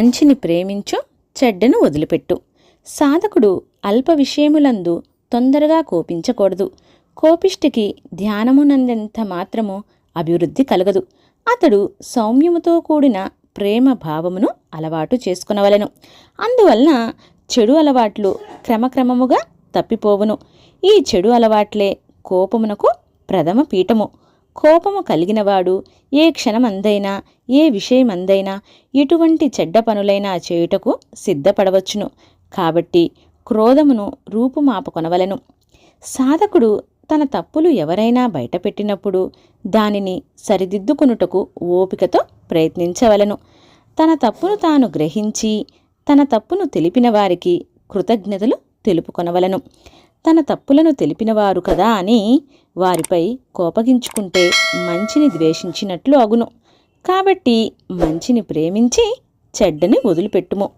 మంచిని ప్రేమించు చెడ్డను వదిలిపెట్టు. సాధకుడు అల్ప విషయములందు తొందరగా కోపించకూడదు. కోపిష్టికి ధ్యానమునందెంత మాత్రము అభివృద్ధి కలగదు. అతడు సౌమ్యముతో కూడిన ప్రేమ భావమును అలవాటు చేసుకునవలెను. అందువలన చెడు అలవాట్లు క్రమక్రమముగా తప్పిపోవును. ఈ చెడు అలవాట్లే కోపమునకు ప్రథమ పీఠము. కోపము కలిగినవాడు ఏ క్షణమందైనా ఏ విషయమందైనా ఎటువంటి చెడ్డ పనులైనా చేయుటకు సిద్ధపడవచ్చును. కాబట్టి క్రోధమును రూపుమాపుకొనవలెను. సాధకుడు తన తప్పులు ఎవరైనా బయటపెట్టినప్పుడు దానిని సరిదిద్దుకొనుటకు ఓపికతో ప్రయత్నించవలెను. తన తప్పును తాను గ్రహించి తన తప్పును తెలిపిన వారికి కృతజ్ఞతలు తెలుపుకొనవలెను. తన తప్పులను తెలిపినవారు కదా అని వారిపై కోపగించుకుంటే మంచిని ద్వేషించినట్లు అగును కాబట్టి మంచిని ప్రేమించి చెడ్డని వదిలిపెట్టుము.